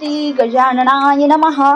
श्री गजाननाय नमः.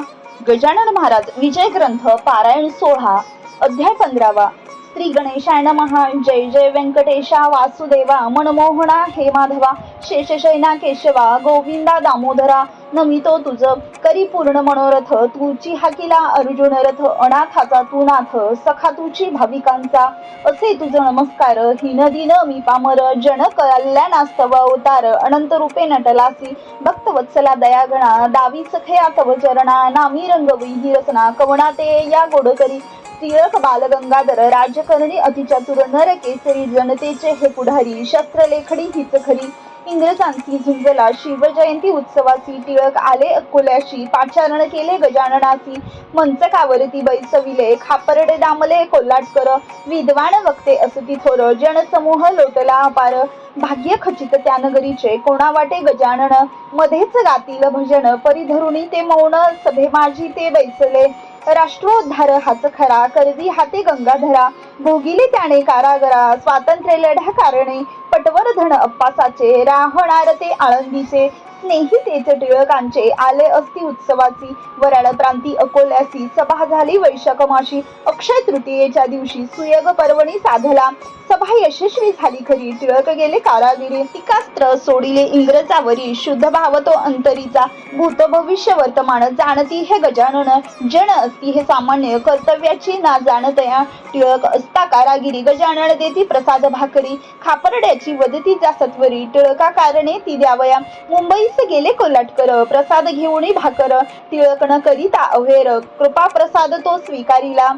गजानन महाराज विजय ग्रंथ पारायण सोळा अध्याय पंधरावा. श्री गणेशाय नमहा जय जय व्यंकटेशा वासुदेवा. मनमोहना हे माधवा. शेषशयना केशवा गोविंदा दामोदरा. नमितो तुझ. करी पूर्ण मनोरथ तुची हाकिला अर्जुन रथ अनाथाचा तू नाथ सखा तुची भाविकांचा. असे तुझ नमस्कार हिन दिन मी पामर जन कल्याणास्तव अवतार अनंत रूपे नटलासी. भक्त वत्सला दयागणा दावी सखया तव चरणा नामी रंग रसना कवणा ते या गोडकरी. टिळक बालगंगाधर राजकारणी अतिचतुर नर केसरी जनतेचे हे पुढारी शस्त्रलेखणी हीच खरी इंग्रजांची झुंजला शिवजयंती उत्सवाची टिळक आले अकोल्याशी. पाचारण केले गजाननाची. मंचकावरती बैसविले खापरडे दामले कोल्हाटकर. विद्वान वक्ते असती थोर. जनसमूह लोटला अपार भाग्य खचित त्या नगरीचे. कोणा वाटे गजानन. मध्येच गातील भजन. परिधरुणी ते मौन. सभे माझी ते बैसले. राष्ट्रोद्धार हाच खरा कर्जी हाते गंगाधरा भोगिले त्याने कारागरा स्वातंत्र्य लढा कारणे पटवर धन अप्पासाचे राहणार ते आळंदीचे स्नेही तेच टिळकांचे आले असती उत्सवाची वराड प्रांती अकोल्यासी सभा झाली. वैशाख माशी अक्षय तृतीयेच्या दिवशी सुयोग पर्वणी साधला. सभा यशस्वी झाली खरी. टिळक गेले कारागिरी टीकास्त्र सोडिले इंग्रजावरी. शुद्ध भावतो अंतरीचा भूत भविष्य वर्तमान जाणती हे गजानन. जण असती हे सामान्य कर्तव्याची ना जाणतया. टिळक असता कारागिरी गजानन देती प्रसाद भाकरी. खापरड्याची वदती जा सत्वरी. टिळका कारणे ती द्यावया. मुंबई मुंबईस गेले कोल्हाटकर. प्रसाद घेऊन भाकर तिळकण करिता अवेर कृपा प्रसाद तो स्वीकारिला.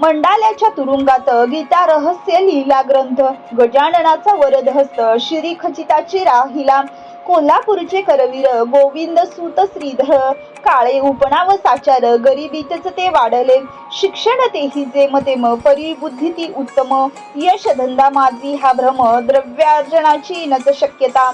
मंडाल्याच्या तुरुंगात गीता रहस्य लिहिला ग्रंथ. गजाननाचा वरद हस्त श्री खचिताची राहिला. कोल्हापूरचे करवीर गोविंद सुत श्रीधर. काळे उपणाव साचार गरिबीतच ते वाढले. शिक्षण तेही जे मतेम परिबुद्धी ती उत्तम. यश धंदा माझी हा भ्रम द्रव्यार्जनाची नच शक्यता.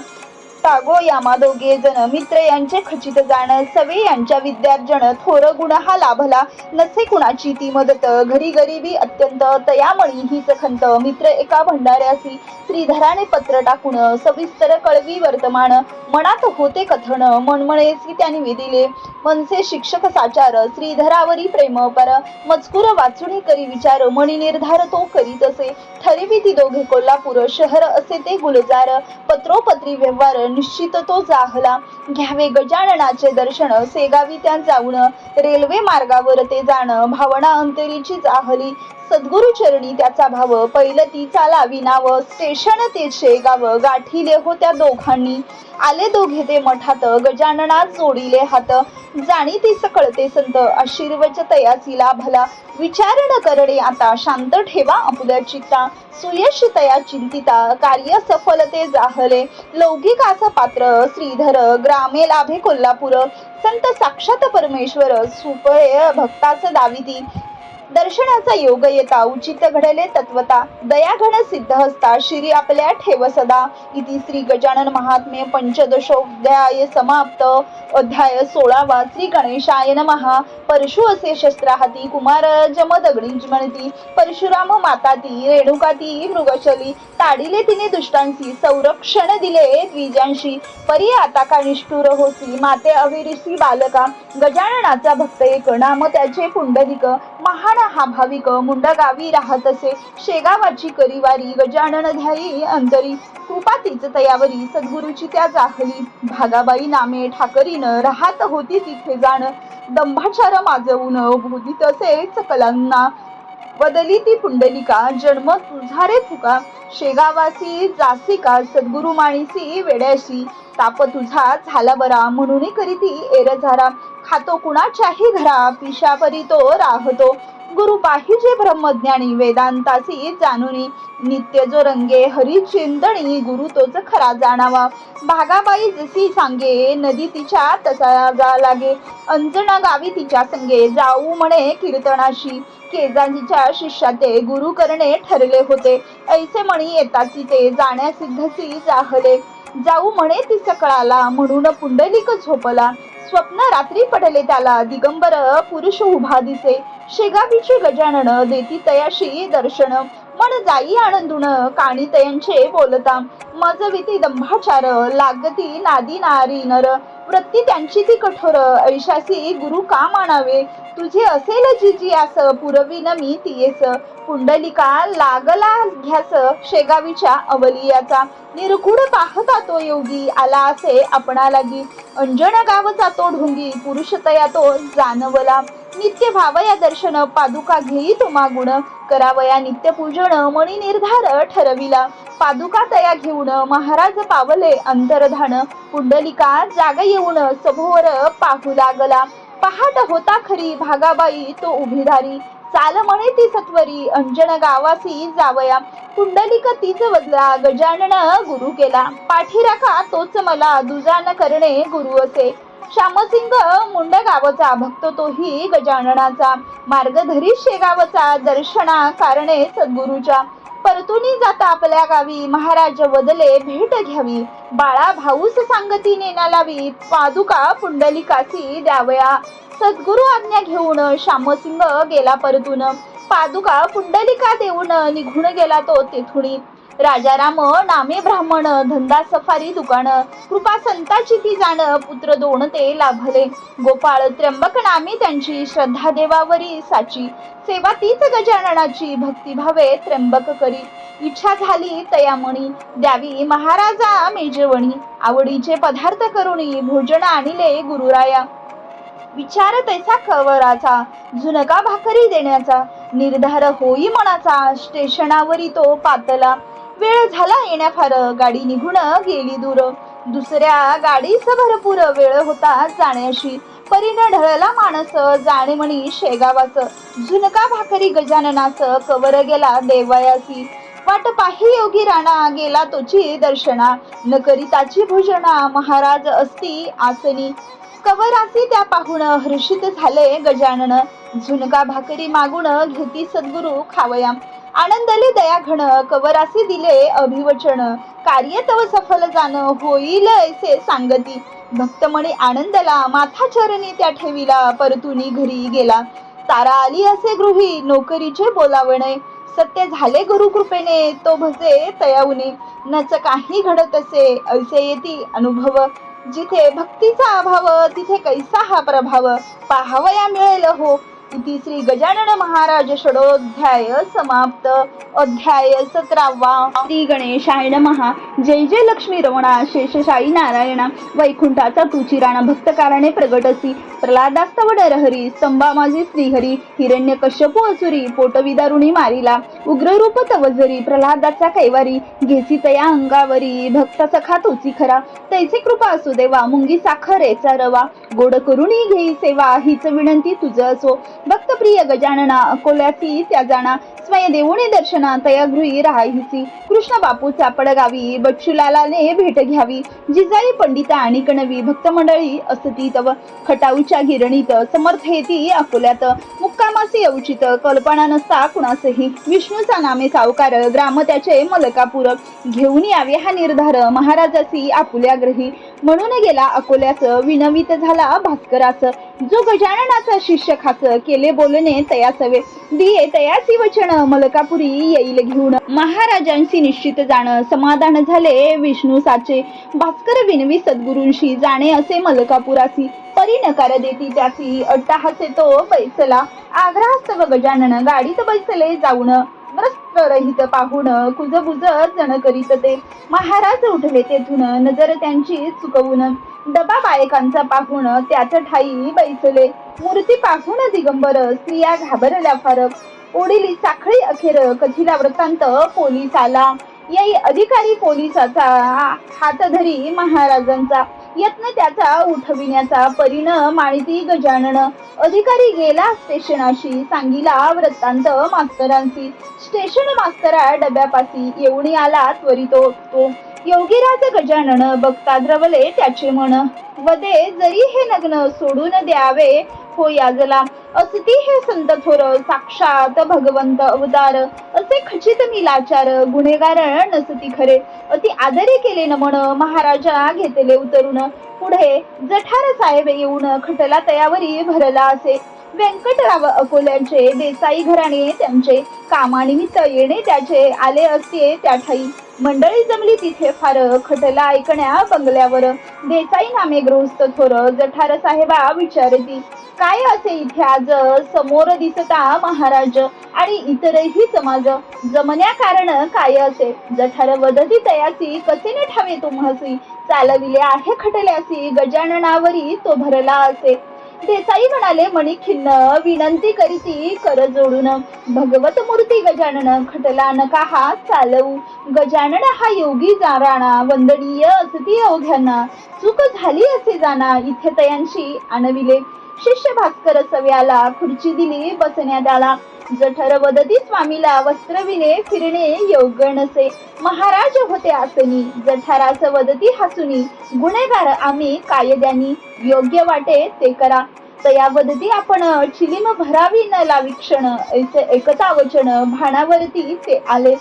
तागो यामा दोघे जण मित्र यांचे खचित जाण सवे यांच्या विद्यार्जन थोर गुण हा लाभला. नसे कुणाची ती मदत? घरी गरिबी अत्यंत तयामळी हीच खंत. मित्र एका भंडाऱ्यासी श्रीधराने पत्र टाकून सविस्तर कळवी वर्तमान. मनात होते कथन मनमणेसी त्यांनी विदिले. मनसे शिक्षक साचार श्रीधरावरी प्रेम पर. मजकूर वाचुणी करी विचार मणी निर्धार तो करीत असे ठरवी ती दोघे कोल्हापूर शहर असे ते गुलजार. पत्रोपत्री व्यवहार निश्चित तो जाहला. घ्यावे गजाननाचे दर्शन सेगावी त्या जाऊन रेल्वे मार्गावर ते जाण भावना अंतरीची जाहली. सद्गुरु चरणी त्याचा भाव पहिलं चाला विनाव स्टेशन ते शेगाव गाठीले होत्या दोघांनी. आले दोघे ते मठात गजानना जोडिले हात. जाणी ती सकळते संत आशीर्वच तयासीला भला विचार न करणे आता शांत ठेवा आपल्या चित्ता सुयश तया चिंतिता कार्य सफलते जाहले. लौकिकाचा पात्र श्रीधर ग्रामे लाभे कोल्हापूर. संत साक्षात परमेश्वर सुपय भक्ताच दाविती. दर्शनाचा योग येता उचित घडले तत्वता. दयाघन सिद्ध हस्ता श्री आपल्या ठेव सदा. इति श्री गजानन महात्म्य पंचदशोध्याय समाप्त. अध्याय सोळावा श्री गणेशाय नमहा परशु असे शस्त्र हाती कुमार जमदगडी म्हणती परशुराम माता ती रेणुका ती मृगशली. ताडिले तिने दुष्टांशी संरक्षण दिले द्विजांशी. परी आता का निष्ठुर होसी माते अविरिसी बालका. गजाननाचा भक्त एक नाम त्याचे पुंडलिक महान हा भाविक मुंडगावी राहत असे. शेगावाची करीवारी गजानन ध्यायी अंतरी कृपा तीच तयावरी सद्गुरूची त्या जाखली. भागाबाई नामे ठाकरीनं राहत होती तिथे जाण. दंभाचार माजवून भोदित असे सकलांना बदली ती पुंडलिका जन्म तुझा रे फुका शेगावासी जासिका सद्गुरु माणीसी वेड्याशी. ताप तुझा झाला बरा म्हणून करीती एरझारा. खातो कुणाच्याही घरा पिशापरी तो राहतो. गुरु पाहिजे ब्रह्मज्ञानी वेदांतासी जाणुनी नित्य जो रंगे हरी चिंतणी गुरु तोच खरा जाणावा. भागाबाई जशी सांगे नदी तिच्या तसा जा लागे. अंजना गावी तिच्या संगे जाऊ म्हणे कीर्तनाशी. केजांजीच्या शिष्याते गुरु करणे ठरले होते. ऐसे म्हणी येताची ते जाण्यासिद्धसी जाहले. जाऊ म्हणे ती सकळाला म्हणून पुंडलिक झोपला. स्वप्न रात्री पडले त्याला. दिगंबर पुरुष उभा दिसे शेगावीचे गजानन देती तयाशी दर्शन. मन जाई आनंदुन काणी तयांचे बोलता. मजविती दंभाचार लागती नादी नारी नर. वृत्ती त्यांची ती कठोर. ऐशासी गुरु का मानावे? तुझी असेल जी जी आस पुरविन मी तियेस पुंडलिका लागला घ्यास शेगावीच्या अवलियाचा. निरखुड पाहता तो योगी आला असे आपणा लागी अंजन गावचा तो ढोंगी पुरुषतया तो जानवला. नित्य भावया दर्शन पादुका घेई तो मागुण करावया नित्य पूजन मणी निर्धार ठरविला. पादुका तया घेऊन महाराज पावले अंतरधान. पुंडलिका जाग येऊन सभोवर पाहू लागला. पहाट होता खरी भागाबाई तो उभीधारी. चाल म्हणे ती सत्वरी अंजन गावासी जावया. पुंडलिक तीच वजला गजानन गुरु केला. पाठीराखा तोच मला दुजान करणे गुरु असे. श्यामसिंग मुंड गावचा भक्त तोही गजाननाचा. मार्गधरी शेगावचा दर्शना कारणे सद्गुरूच्या. परतुनी जाता आपल्या गावी. महाराज वदले भेट घ्यावी. बाळा भाऊस सांगती नेना लावी. पादुका पुंडलिकासी द्यावया. सद्गुरु आज्ञा घेऊन श्यामसिंग गेला परतून. पादुका पुंडलिका देऊन निघून गेला तो तेथुणी. राजाराम नामे ब्राह्मण धंदा सफारी दुकान कृपा संताची ती जाण पुत्र दोन ते लाभले. गोपाळ त्र्यंबक नामे त्यांची श्रद्धा देवावरी साची. सेवा तीच गजाननाची भक्तिभावे त्र्यंबक करी. इच्छा झाली तयामणी द्यावी महाराजा मेजवणी. आवडीचे पदार्थ करुणी भोजन आणिले गुरुराया. विचार तैसा कवराचा झुनका भाकरी देण्याचा. निर्धार होई मनाचा स्टेशनावरी तो पातला. वेळ झाला येण्या फार गाडी निघून गेली दूर. दुसऱ्या गाडीस भरपूर वेळ होता जाण्याशी. परीन ढळला माणस जाणे म्हणी शेगावाच. झुनका भाकरी गजाननाच कवर गेला देवयासी. वाट पाही योगी राणा गेला तोची दर्शना. न करिताची भोजना महाराज असती आसनी. कवरासी त्या पाहून हर्षित झाले गजानन. झुणका भाकरी मागून घेती सद्गुरु खावया आनंदले दया घण कवरासी दिले अभिवचन. कार्य तव सफल जाण होईल ऐसे सांगती. भक्तमणी आनंदला माथा चरणी त्या ठेविला परतुनी घरी गेला. तारा आली असे गृही नोकरीचे बोलावणे. सत्य झाले गुरु कृपेने तो भसे तयाऊने नच काही घडत असे ऐसे येती अनुभव. जिथे भक्तीचा अभाव तिथे कैसा हा प्रभाव. पाहावया मिळेल हो श्री गजानन महाराज षडोध्याय समाप्त. अध्याय सतरावा. श्री गणेशाय महा जय जय लक्ष्मी रमणा शेषशाही नारायणा. वैकुंठाचा तुची राणा भक्तकाराने कारणे प्रगट असी प्रल्हादास्तव डरहरी स्तंभा माझी श्रीहरी. हिरण्य कश्यपू असुरी पोटविदारुणी मारिला. उग्ररूप तवजरी प्रल्हादाचा कैवारी. घेसी तया अंगावरी भक्त सखा तुची खरा. तैसे कृपा असू देवा मुंगी साखरेचा रवा. गोड करुणी घेई सेवा हीच विनंती तुझं असो. भक्तप्रिय गजानना अकोल्याची त्या जाणा स्वय देऊणी दर्शना तया गृही राहायची. कृष्ण बापूचा पडगावी बच्चूलालाने भेट घ्यावी. जिजाई पंडिता आणि कणवी भक्त मंडळी असती तव खटाऊच्या गिरणीत समर्थ येती अकोल्यात. मुक्कामासी अवचित कल्पना नसता कुणासही. विष्णूचा नामे सावकार ग्राम त्याचे मलकापूर. घेऊन यावे हा निर्धार महाराजासी आपुल्या ग्रही म्हणून गेला अकोल्यास. विनवित झाला भास्करास. जो गजाननाचा शिष्य खास केले बोलणे तयासवे दिये तयासी वचन मलकापुरी येईल घेऊन. महाराजांशी निश्चित जाणं समाधान झाले विष्णू साचे. भास्कर विनवी सद्गुरूंशी जाणे असे मलकापुरासी. परी नकार देती त्यासी अट्टाहासे तो बैसला. आग्रहास्त व गजानन गाडीत बैसले जाऊन. रहित पाहुण कुजबुज जण करीत ते. महाराज उठले तेथून नजर त्यांची चुकवून. डबा बायकांचा पाहुण त्याच ठाई बैसले. मूर्ती पाहून दिगंबर स्त्रिया घाबरल्या फारक ओढिली साखळी अखेर कथिला वृत्तांत पोलीस आला. याई अधिकारी पोलिसाचा हात धरी महाराजांचा. यत्न त्याचा उठविण्याचा परिणाम आणि ती गजानन. अधिकारी गेला स्टेशनाशी सांगिला वृत्तांत मास्तरांशी. स्टेशन मास्तरा डब्यापाशी येऊन आला त्वरितो तो. योगीराज गजानन बघता द्रवले त्याचे मन. वदे जरी हे नग्न सोडून द्यावे हो याजला. असती हे संत थोर साक्षात भगवंत अवतार. असे खचित मी लाचार गुन्हेगार नसती खरे. अति आदरे केले नमन महाराजा घेतले उतरून. पुढे जठार साहेब येऊन खटला तयावरी भरला असे. व्यंकटराव अकोल्याचे देसाई घराणे त्यांचे कामानिमित्त येणे त्याचे आले असते त्या ठाई मंडळी जमली तिथे फार खटला ऐकण्या बंगल्यावर. देसाई नामे गृहस्थ थोर जठार साहेबा विचारती काय असे इथे आज समोर दिसता महाराज आणि इतरही समाज? जमण्या कारण काय असे? जठार वदती तयासी कसे न ठावे तुम्हासी? चालविले आहे खटल्यासी गजाननावरी तो भरला असे. देसाई म्हणाले मणिखिन्न विनंती करीती कर जोडून. भगवत मूर्ती गजानन खटला नका हा चालवू. गजानन हा योगी जाराणा वंदनीय असती अवघ्यांना. चूक झाली असे जाना इथे तयांशी आणविले. शिष्य भास्कर सव्याला खुर्ची दिली बसण्यात आला जठर वदती स्वामीला वस्त्रविने फिरणे योग्य नसे. महाराज होते आसनी जठारास वदती हसुनी. गुन्हेगार आम्ही कायद्यानी योग्य वाटे ते करा. तया वदती आपण चिलीम भरावी न लावी क्षण ऐसे एकता वचन भाणावरती ते आले.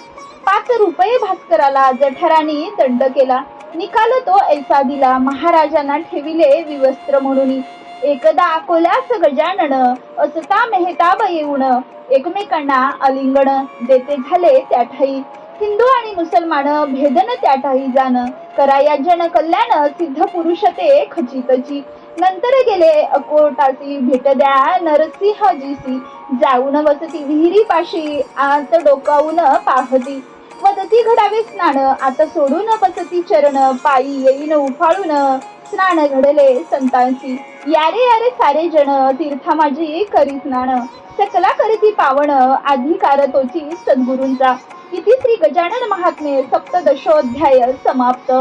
पाच रुपये भास्कराला जठराने दंड केला. निकाल तो ऐसा दिला महाराजांना ठेविले विवस्त्र म्हणून. एकदा अकोल्यास गजानन असता मेहताब येऊन एकमेकांना अलिंगण देते झाले त्या ठाई. हिंदू आणि मुसलमान भेदन त्या ठाई जाण कराया जन कल्याण सिद्ध पुरुष ते खचितची. नंतर गेले अकोटासी भेट द्या नरसिंहजीसी. जाऊन वसती विहिरी पाशी आत डोकावून पाहती. वदती घडावे स्नान आता सोडून बसती चरण पायी येईन उफाळून. स्नान घडले संतांची. यारे यारे सारे जण तीर्था माझी करी स्नान. सकला करीती पावण अधिकार तोची सद्गुरूंचा. किती श्री गजानन महात्मे सप्तदशोध्याय समाप्त.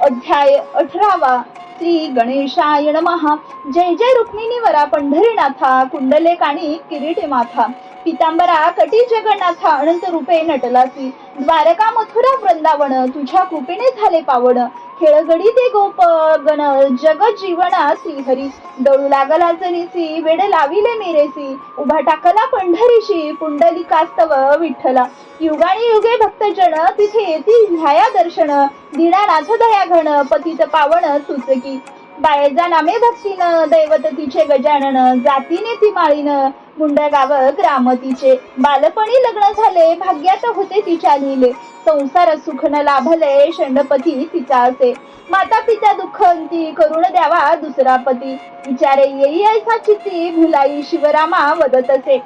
अध्याय अठरावा. श्री गणेशायण महा जय जय रुक्मिणी वरा पंढरीनाथा कुंडले काणी किरीटे माथा पितांबरा कटी जगन्नाथा अनंत रूपे नटलासी द्वारका मथुरा वृंदावन तुझ्या कृपेने झाले पावन खेळगडी ते गोप गण जग जीवना श्रीहरी. दळू लागला जनीसी वेड लाविले मेरेसी. उभा टाकला पंढरीशी पुंडलिकास्तव विठ्ठला. युगाणी युगे भक्तजन तिथे येतील ह्याया दर्शन. दीनानाथ दया घण पतित पावन सुचकी. बायजा नामे भक्तीनं दैवत तिचे गजानन जातीने ती माळीनं. मुंडगाव ग्राम तिचे बालपणी लग्न झाले भाग्यात होते तिच्या लिहिले संसार सुखन लाभले षंडपती तिचा असे. माता पिता दुःख अंती करून द्यावा दुसरा पती. विचारे येई ऐसा चिती भुलाई शिवरामा वदत असे.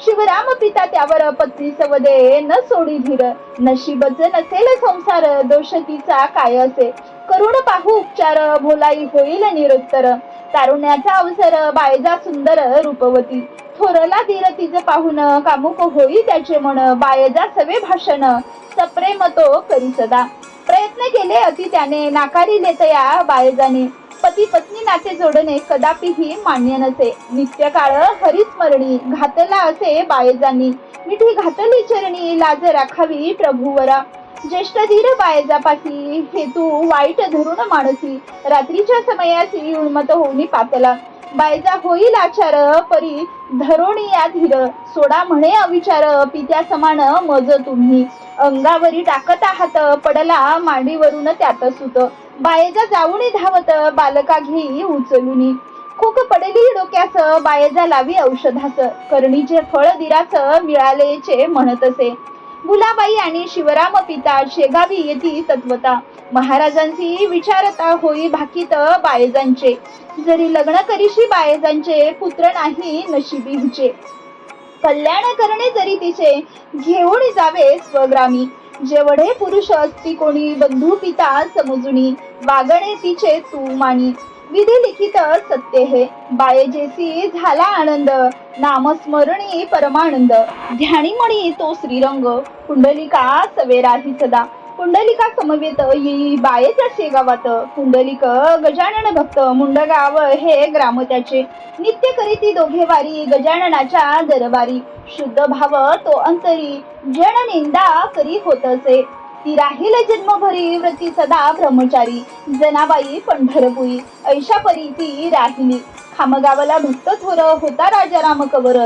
शिवराम पिता त्यावर पत्नी सवदे न सोडी धीर. नशीबच नसेल संसार दोष तिचा काय असे. करुण पाहू उपचार भोलाई होईल निरुत्तर. तारुण्याचा अवसर बायजा सुंदर रूपवती. थोरला धीर तिचं पाहुण कामुक होई त्याचे मन बायजा सवे भाषण सप्रेम तो करी सदा. प्रयत्न केले अति त्याने नाकारिले तया बायजाने पती पत्नी नाते जोडणे कदापिही मान्य नसे. नित्य काळ हरिस्मरणी घातला असे बायजांनी मिठी घातली चरणी लाज राखावी प्रभूवरा ज्येष्ठ धीर बायजापासी हेतू वाईट धरून माणसी. रात्रीच्या समयासी उन्मत होऊनी पातला. बायजा होईल आचार परी धरोणी या धीर. सोडा म्हणे अविचार पित्या समान मज तुम्ही. अंगावरी टाकत आहात पडला मांडीवरून त्यात सुत. बायजा जाऊनी धावत बालका घेई उचलुनी. खूक पडली डोक्यास बायजा लावी औषधास. करणीचे फळ दिरास मिळालेचे म्हणत असे गुलाबाई आणि शिवराम पिता शेगावी येती तत्वता महाराजांची विचारता होई भाकीत बायजांचे जरी लग्न करीशी बायजांचे पुत्र नाही नशिबी हिचे. कल्याण करणे जरी तिचे घेऊन जावे स्वग्रामी. जेवढे पुरुष असती कोणी बंधू पिता समजुनी. वागणे तिचे तू मानी. विधी लिखित सत्य हे. बायजेसी झाला आनंद नामस्मरणी परमानंद. ध्यानीमणी तो श्रीरंग. कुंडलिका सवेराही सदा. कुंडलिका समवेत येई बायेच्या शेगावात. कुंडलिक गजानन भक्त. मुंडगाव हे ग्राम त्याचे नित्य करीती दोघे वारी गजाननाच्या दरबारी. शुद्ध भाव तो अंतरी. जन निंदा करी होत असे. ती राहील जन्मभरी व्रती सदा ब्रह्मचारी. जनाबाई पंढरपुरी ऐशा परी ती राहिली. खामगावाला भक्त थोर होता राजा राम कवर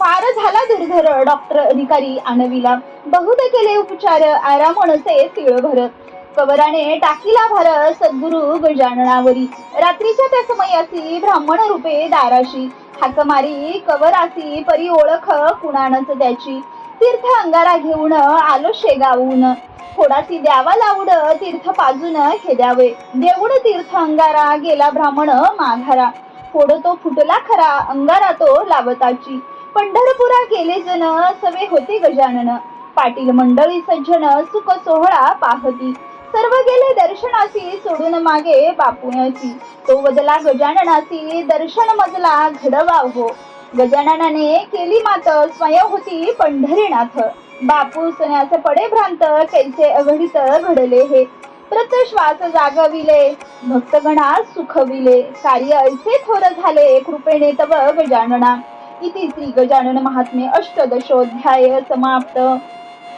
फार झाला दुर्धर डॉक्टर अधिकारी आणविला बहुत केले उपचार आराम नसे तिळभर. कवराने टाकीला भार सद्गुरु गजाननावरी. रात्रीच्या त्या समयासी ब्राह्मण रूपे दाराशी. हाक मारी कवरासी परी ओळख कुणानच त्याची. तीर्थ अंगारा घेऊन आलो शेगावून. थोडासी द्यावा लावड तीर्थ पाजून हे द्यावे देऊळ तीर्थ अंगारा गेला ब्राह्मण माघारा. फोड तो फुटला खरा अंगारा तो लावताची. पंढरपुरा गेले जन सवे होते गजानन. पाटील मंडळी सज्जन सुख सोहळा पाहती. सर्व गेले दर्शनासी सोडून मागे बापुण्याची तो बदला गजाननासी दर्शन मजला घडवा हो. गजाननाने केली मात स्वयं होती पंढरीनाथ. बापू सण्याचे पडे भ्रांत कैसे अघडित घडले हे. श्वास जागविले भक्तगणा सुखविले. कार्य ऐसे थोर झाले कृपेने तव गजानना. इति श्री गजानन महात्मे अष्टदशोध्याय समाप्त.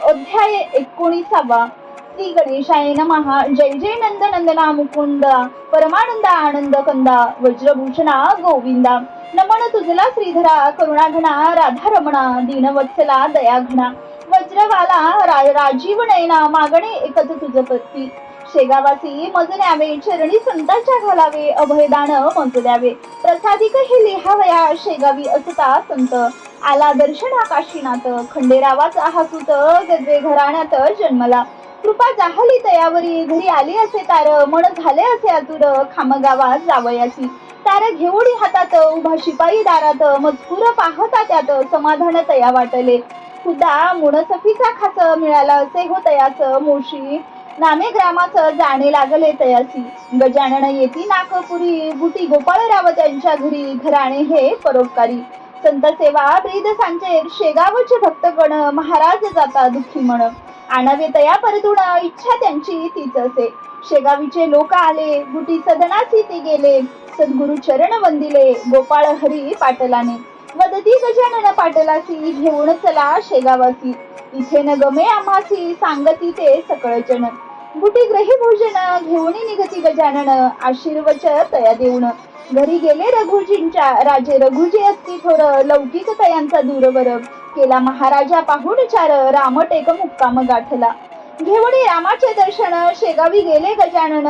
अध्याय एकोणीसावा. श्री गणेशाय महा जय जय नंद नंदना मुकुंदा. परमानंदा आनंद कंदा. वज्रभूषणा गोविंदा. नमन तुझला श्रीधरा करुणाघना राधा रमणा दीनवत्सला दयाघना. वज्रवाला रा राजीव नयना मागणे एकच तुझ पत्ती. शेगावासी मज न्यावे चरणी संतांच्या घालावे अभयदान मज द्यावे प्रसादिक हे लिहावया शेगावी असता संत. आला दर्शन काशीनाथ खंडेरावाचा हासूत गजवे घराण्यात जन्मला. कृपा जाहली तयावरी घरी आली असे तार. मन झाले असे आतुर खामगावा जावयाची. तार घेऊडी हातात उभा शिपाई दारात. मजकूर पाहता त्यात. समाधान तया वाटले. खुदा मुणसफीचा खास मिळाला असे हो तयाच मोशी नामे ग्रामाचं जाणे लागले तयासी. गजानन येती नाकपुरी गुटी गोपाळराव त्यांच्या घरी. घराणे हे परोपकारी. संत सेवा ब्रीद सांचे. शेगावचे भक्तगण. महाराज जाता दुःखी म्हण आणावे तया परतून इच्छा त्यांची तीच असे. शेगावीचे लोक आले गुटी सदनासी ते गेले. सद्गुरु चरण वंदिले गोपाळ हरी पाटलाने. मदती गजानन पाटलासी घेऊन चला शेगावासी. इथे न गमे आम्हासी सांगती ते सकळजन बुटी ग्रही भोजन घेऊनी निघती गजानन आशीर्वच तया देऊन. घरी गेले रघुजींच्या राजे रघुजी असती थोर लौकिक तयांचा दूरवर. केला महाराजा पाहून चार राम टेक मुक्काम गाठला. घेऊनी रामाचे दर्शन शेगावी गेले गजानन.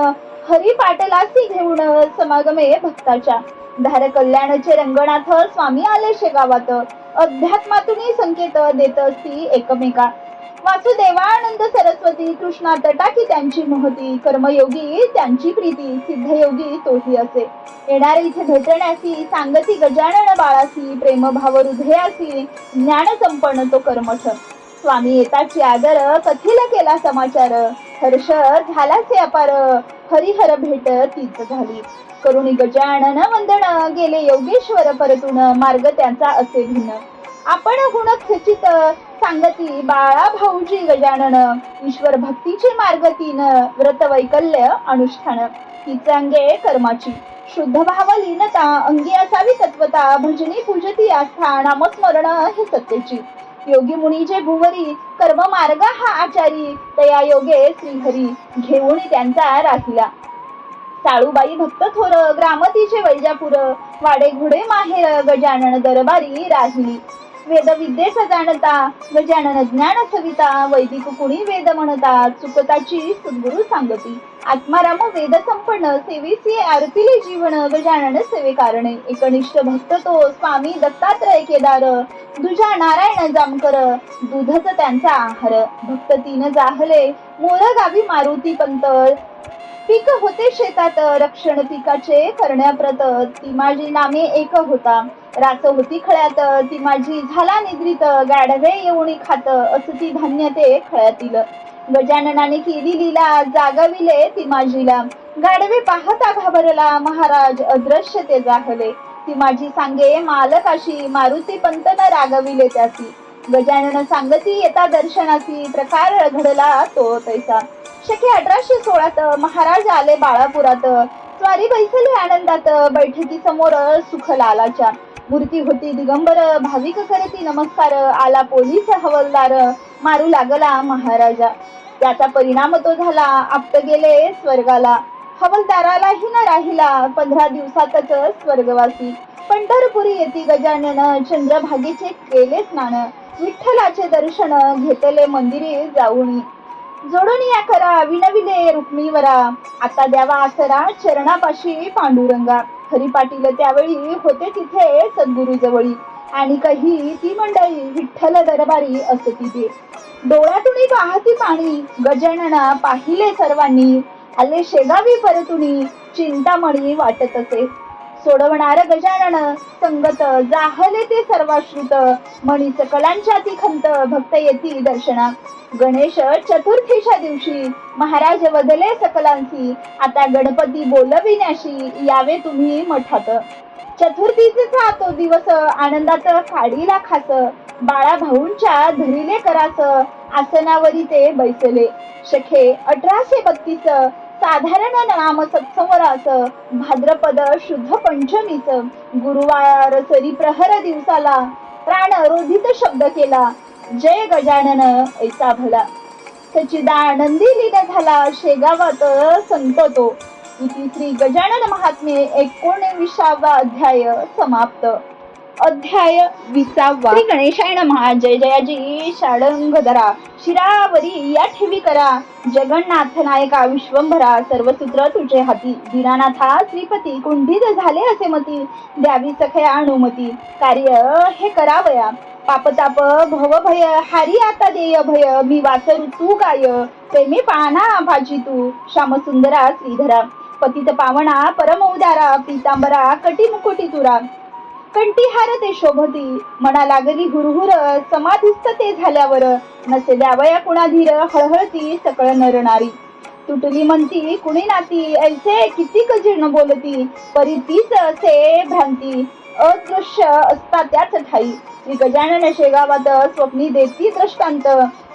हरी पाटलासी घेऊन समागमे भक्ताच्या. धार कल्याणचे रंगनाथ स्वामी आले शेगावात. अध्यात्मातून संकेत देत असती एकमेका. वासुदेवानंद सरस्वती कृष्णा तटाकी त्यांची महती कर्मयोगी त्यांची प्रीती सिद्धयोगी तोही असे. येणारे इथे भेटण्यासी सांगती गजानन बाळासी प्रेमभाव हृदयासी ज्ञान संपन्न तो कर्मठ. स्वामी येताची आदर कथील केला समाचार हर्ष झालाचे अपार हरिहर भेट तीच झाली. करुणी गजानन वंदन गेले योगेश्वर परतून मार्ग त्यांचा असे भिन्न. आपण गुण खचित सांगती बाळा भाऊजी गजानन ईश्वर भक्तीचे मार्ग तीन व्रत वैकल्य अनुष्ठान. तीच कर्माची. शुद्ध भाव लीनता अंगी असावी तत्वता भजनी पूजती आस्था नामस्मरण हे सत्तेची. योगी मुनी जे भुवरी कर्म मार्ग हा आचारी तया योगे श्रीहरी. घेऊन त्यांचा राहिला. साळूबाई भक्त थोर ग्रामतीचे वैजापूर. वाडे घोडे माहेर गजानन दरबारी राहिली. वेद विद्येचा जाणता गजानन ज्ञान सविता वैदिक कुणी वेद म्हणता. चुकताची सद्गुरु सांगती. आत्माराम वेद संपन्न सेवेसी आरतीले जीवन गजानन सेवे कारणे. एकनिष्ठ भक्त तो स्वामी दत्तात्रय केदार. दुजा नारायण जामकर दूधच त्यांचा आहार. भक्त तीन जाहले मोर गावी मारुती पंतळ पीक होते शेतात रक्षण पिकाचे करण्याप्रत ती माझी नामे एक होता. रास होती खळ्यात ती माझी झाला निद्रित गाढवे येऊनी खात असती धान्य ते खळ्यातील गजाननाने केली लिला जागविले ती माझीला गाढवे पाहता घाबरला महाराज अदृश्य ते जाहले. ती माझी सांगे मालकाशी मारुती पंतन रागविले त्यासी. गजानन सांगती येता दर्शनाची प्रकार घडला तो तैसा. शके अठराशे सोळात महाराज आले बाळापुरात. स्वारी बैसले आनंदात बैठकी समोर सुख लालाच्या मूर्ती होती दिगंबर भाविक करती नमस्कार आला पोलीस हवलदार मारू लागला महाराजा. त्याचा परिणाम तो झाला आपत गेले स्वर्गाला. हवलदारालाही न राहिला पंधरा दिवसातच स्वर्गवासी. पंढरपुरी येती गजानन चंद्रभागेचे केले स्नान. विठ्ठलाचे दर्शन घेतले मंदिरे जाऊनी. जोडून या खरा विनविले रुक्मीवरा आता द्यावा आसरा चरणापाशी पांडुरंगा. खरी पाटील त्यावेळी होते तिथे सद्गुरु जवळी आणि कही ती मंडळी विठ्ठल दरबारी असती ते डोळ्यातून वाहती पाणी गजानना पाहिले सर्वांनी. आले शेगावी परतुनी चिंतामणी वाटत असे. सोडवणार गजानन. संगत जाहले ते सर्वाश्रुत. म्हणी सकलांच्या ती खंत भक्त येतील दर्शना. गणेश चतुर्थीच्या दिवशी महाराज वदले सकलांसी आता गणपती बोलविण्याशी यावे तुम्ही मठात. चतुर्थीचा तो दिवस आनंदात काढीला खास बाळा भाऊंच्या धरिले करास. आसनावरी ते बैसले. शखे अठराशे बत्तीस साधारण नाम सत्संवरास भाद्रपद शुद्ध पंचमीच गुरुवार सरी प्रहर दिवसाला प्राण रोधित शब्द केला. जय गजानन ऐसा भला. सच्चिदानंदी लीन झाला शेगावात संततो इति श्री गजानन महात्मे एकोणविसावा अध्याय समाप्त. अध्याय विसावा. श्री गणेशाय महा जय जयाजी षाडंगधरा. शिरावरी या ठेवी करा. जगन्नाथ नायका विश्वंभरा सर्व सूत्र तुझे हाती. दीनानाथा श्रीपती कुंडीत झाले असे मती. द्यावी सखया अनुमती. कार्य हे करावया. पापताप भव भय हारी आता देय भय. मी वासरू तू काय प्रेमी पाना भाजी तू. श्यामसुंदरा श्रीधरा. पतित पावना परम उदारा. पीतांबरा कटी मुकुटी तुरा. कंठीहार ते शोभती. मना लागली हुरहुर समाधिस्थ ते झाल्यावर नसे द्यावया कुणाधीर हळहळती सकळ नरणारी तुटली म्हणती कुणी नाती ऐसे किती जीर्ण बोलती परी तीच असे भ्रांती. अदृश्य असता त्याच ठाई. श्री गजानन शेगावात स्वप्नी देती दृष्टांत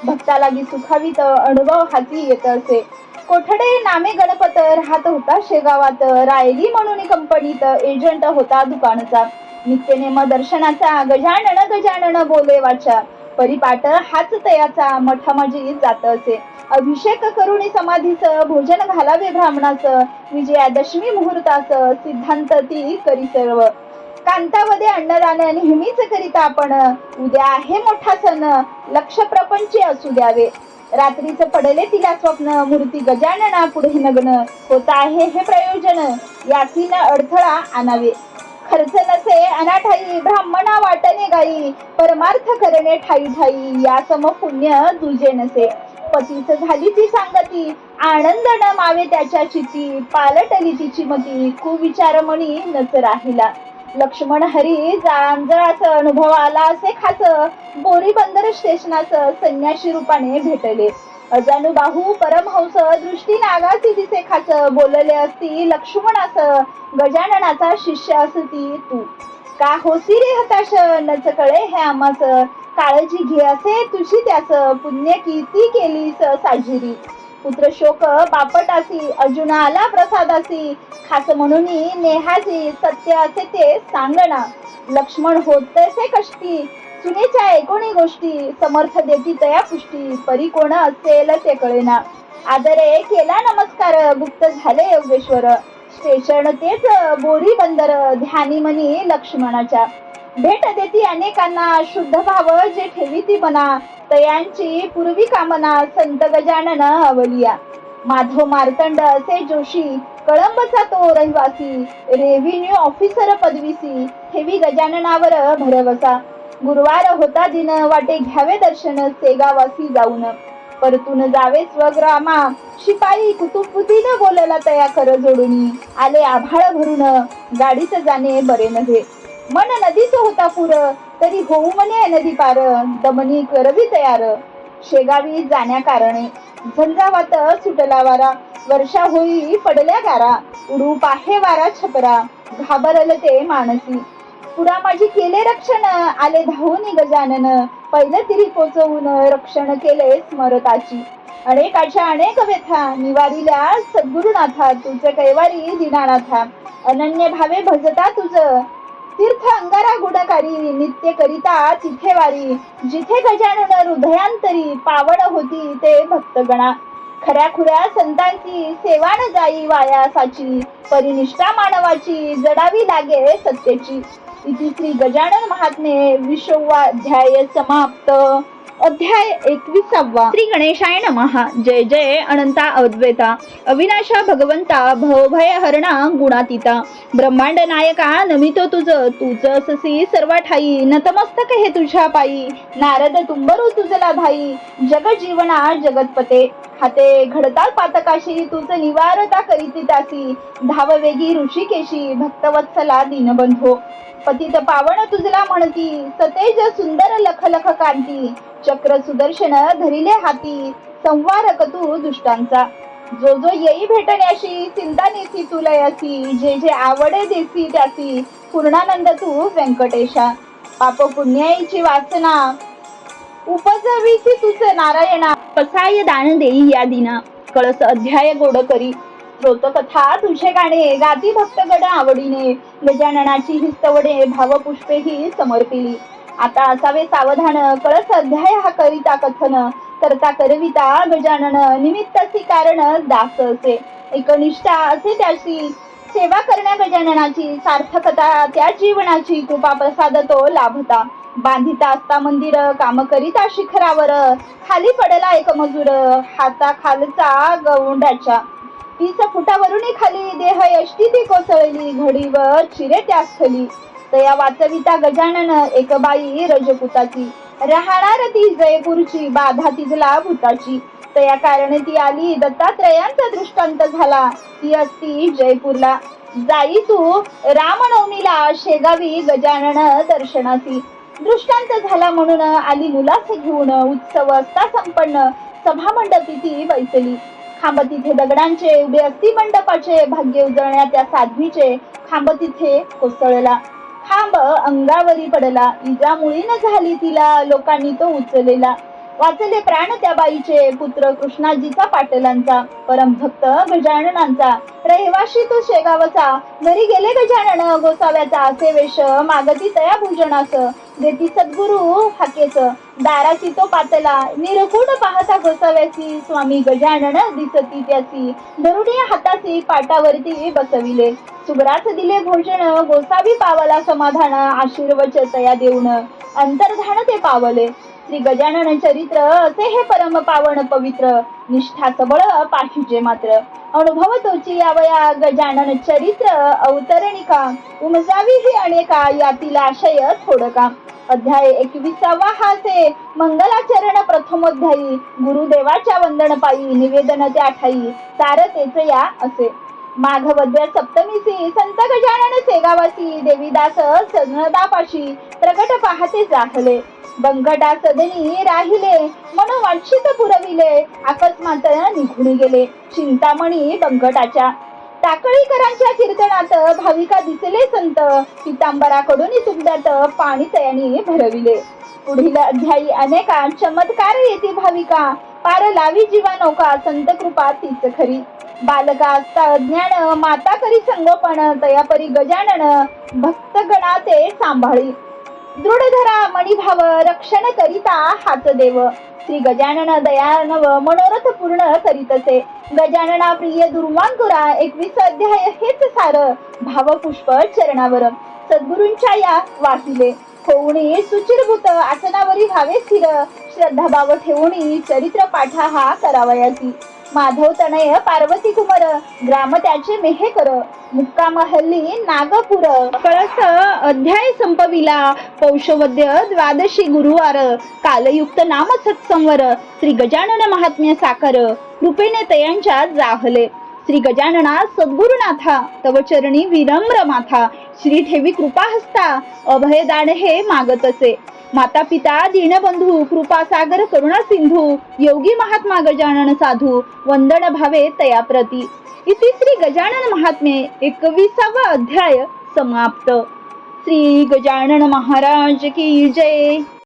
भक्ता लागी सुखावीत अनुभव हाती येत असे. कोठडे नामे गणपत राहत होता शेगावात रायली म्हणून कंपनीत एजंट होता दुकानचा. नित्यनेम दर्शनाचा गजानन गजानन बोले वाचा परिपाट हाच तयाचा मठामाजी जात असे. अभिषेक करुणी समाधीच भोजन घालावे ब्राह्मणाच विजयादशमी मुहूर्ताच सिद्धांत ती करी सर्व. कांतामध्ये अन्नदान नेहमीच करीत आपण. उद्या आहे मोठा सण. लक्ष प्रपंची असू द्यावे. रात्रीच पडले तिला स्वप्न मूर्ती गजानना पुढे नग्न होत आहे हे प्रयोजन. यासीन अडथळा आणावे. खर्च नसे अनाठाई ब्राह्मणा वाटणे गाई. परमार्थ करणे ठाई ठाई या सम पुण्य दुजे नसे. पतीच झाली ती सांगती आनंद न मावे त्याच्या चिती. पालटली तिची मती कुविचार मणी नच राहिला. लक्ष्मण हरी जांजळाच अनुभव आला असे खास बोरी बंदर स्टेशनाच संन्याशी रूपाने भेटले. अजानुबाहू परमहंस दृष्टी नागासी दिसे खास बोलले असती लक्ष्मणास गजाननाचा शिष्य असती तू. का होसी रे हताश नच कळे हे आम्हास काळजी घे असे तुझी त्यास पुण्य ती केलीस साजिरी. पुत्र शोक बापटासी अर्जुना आला प्रसादासी. खास म्हणून नेहाजी सत्य असे ते सांगणा लक्ष्मण होत कष्टी. सुनेच्या एकोणी गोष्टी. समर्थ देती तया पुष्टी. परी कोण असेल ते कळेना. आदरे केला नमस्कार. गुप्त झाले योगेश्वर. स्टेशन तेच बोरी बंदर. ध्यानी मनी लक्ष्मणाच्या. भेट देती अनेकांना शुद्ध भाव जे ठेवी ती मना तयांची पूर्वी कामना संत गजानन अवलिया माधव मार्तंड असे जोशी कळंबचा तो रहिवासी रेव्हेन्यू ऑफिसर पदवीसी ठेवी गजाननावर भरवसा. गुरुवार होता दिन वाटे घ्यावे दर्शन सेगावासी जाऊन. परतून जावे स्वग्रामा शिपाई कुतुबुतीनं बोलला तया कर जोडून. आले आभाळ भरून गाडीच जाणे बरे नव्हे. मन नदीच होता पुर. तरी होऊ म्हणे नदी पार. दमनी करवी तयार. शेगावी जाण्या कारणे. झंझावात सुटला वारा. वर्षा होई पडल्या गारा. उडू पाहे वारा छपरा. घाबरल ते मानसी पुरा माझी केले रक्षण. आले धावून गजानन पहिलं तिरी पोचवून रक्षण केले स्मरताची. अनेकाच्या अनेक व्यथा. निवारिल्या सद्गुरुनाथा. तुझ कैवारी दिनानाथा. अनन्य भावे भजता तुझ. तीर्थ अंगारा गुणकारी नित्य करिता तिथे वारी जिथे गजानन हृदयांतरी पावन होती ते भक्तगणा. खऱ्या खुऱ्या संतांची सेवा न जाई वायासाची परिनिष्ठा मानवाची जडावी लागे सत्तेची. इति श्री गजानन महात्मे विश्वाध्याय समाप्त. अध्याय एकविसावा. श्री गणेशाय नमहा जय जय अनंता अद्वैता. अविनाशा भगवंता भवभय हरणा गुणातीता. ब्रह्मांड नायका नमितो तुझ. तुझ ससी सर्व ठाई नतमस्तक हे तुझ्या पायी. नारद तुंबरू तुझला भाई जग जीवना जगतपते. हाते घडताळ पातकाशी तुझ निवारता करीती त्यासी. धाव वेगी ऋषिकेशी भक्तवत्सला दीनबंधो. पतित पावन तुझला म्हणती सतेज सुंदर लख लख कांती. चक्र सुदर्शन धरिले हाती संवारक तू दुष्टांचा. जो जो येई भेटण्याशी चिंता नेसी तुलयासी जे जे आवडे देसी त्यासी. पूर्णानंद तू व्यंकटेशा. पाप पुण्याईची वासना उपजवीसी तुझे नारायणा पसाय दान देई या दिना? कळस अध्याय गोड करी कथा तुझे गाणे गाती भक्तगड आवडीने. गजाननाची हिस्तवडे भावपुष्पे ही समर्पिली. आता असावे सावधान कळस अध्याय हा करिता कथन. करता करविता गजानन निमित्ताची कारण दास असे. एकनिष्ठा असे त्याची. सेवा करण्या गजाननाची सार्थकता त्या जीवनाची कृपा प्रसाद तो लाभता. बांधिता असता मंदिर काम करीता शिखरावर. खाली पडला एक मजूर हाता खालचा गवंडाच्या तीच फुटावरून खाली देह यष्टी ती कोसळली घडीवर चिरे त्या स्थली तया वाचविता गजानन एक बाई रजपुताची. राहणार ती जयपूरची बाधा तिजला भूताची. तया कारणे ती आली दत्तात्रयांचा दृष्टांत झाला. ती असती जयपूरला. जाई तू रामनवमीला शेगावी गजानन दर्शनासी. दृष्टांत झाला म्हणून आली मुलास घेऊन उत्सव असता संपन्न सभा मंडपीती बैसली खांब तिथे दगडांचे उभे असती मंडपाचे भाग्य उजळण्या त्या साध्वीचे खांब तिथे कोसळला. खांब अंगावरी पडला. इजामुळी न झाली तिला लोकांनी तो उचललेला वाचले प्राण त्या बाईचे पुत्र कृष्णाजीचा पाटलांचा परमभक्त गजाननांचा. रहिवाशी तो शेगावचा. घरी गेले गजानन गोसाव्याचा असे वेश मागती तया भोजनास. देती सद्गुरु हाकेच. दाराची तो पातला. निरकुण पाहता गोसाव्याची स्वामी गजानन दिसती त्याची. धरुणी हाताची पाटावरती बसविले. सुग्रास दिले भोजन गोसावी पावला समाधान आशीर्वच तया देऊन. अंतर्धान ते पावले. श्री गजानन चरित्र असे हे परम पावन पवित्र निष्ठा सबळ पाठीचे मात्र. अनुभव तोची यावया गजानन चरित्र अवतरणिका. उमजावी ही अनेका यातील आशय थोडका. अध्याय एकविसावा हा से मंगलाचरण प्रथमोध्यायी. गुरुदेवाच्या वंदन पायी निवेदन त्या ठाई सारतेच या असे. माघवद्य सप्तमीसी संत गजानन सेगावासी देवीदास सजनदापाशी प्रकट पाहते जाहले. बंकटा सदनी राहिले मन वांछित पुरविले. अकस्मात निघून गेले चिंतामणी बंगटाच्या टाकळीकरांच्या कीर्तनात भाविका दिसले संत. पितांबराकडून तुगड्यात पाणी तयानी भरविले. पुढील अध्यायी अनेका चमत्कार येते भाविका. पार लावी जीवा नौका संत कृपा तीच खरी. बालका असता अज्ञान माता करी संगोपन तयापरी गजानन. भक्तगणाचे सांभाळी. दृढधरा मणिभाव रक्षण करिता हात देव. श्री गजानन दयानव मनोरथ पूर्ण करीतसे गजानना प्रिय दुर्वांकुरा एकवीस अध्याय हेच सार. भावपुष्प चरणावर. सद्गुरूंच्या या वासिले होऊनी सुचिरभूत आसनावरी भावे स्थिर. श्रद्धाभाव ठेवणी चरित्र पाठा हा करावयाची. माधव तनय पार्वती कुमार ग्राम त्याचे मेहेकर मुक्काम हल्ली नागपूर. कळस अध्याय संपविला. पौषवद्य द्वादशी गुरुवार. कालयुक्त नाम सत्संवर श्री गजानन महात्म्य साकर कृपेने तयांच्या जाहले. श्री गजानना सद्गुरुनाथा तव चरणी विनम्र माथा श्री ठेवी कृपा हस्ता अभयदान हे मागत असे माता पिता दीनबंधू कृपा सागर करुणा सिंधू योगी महात्मा गजानन साधू वंदन भावे तयाप्रती. इति श्री गजानन महात्मे एकविसावा अध्याय समाप्त. श्री गजानन महाराज की जय.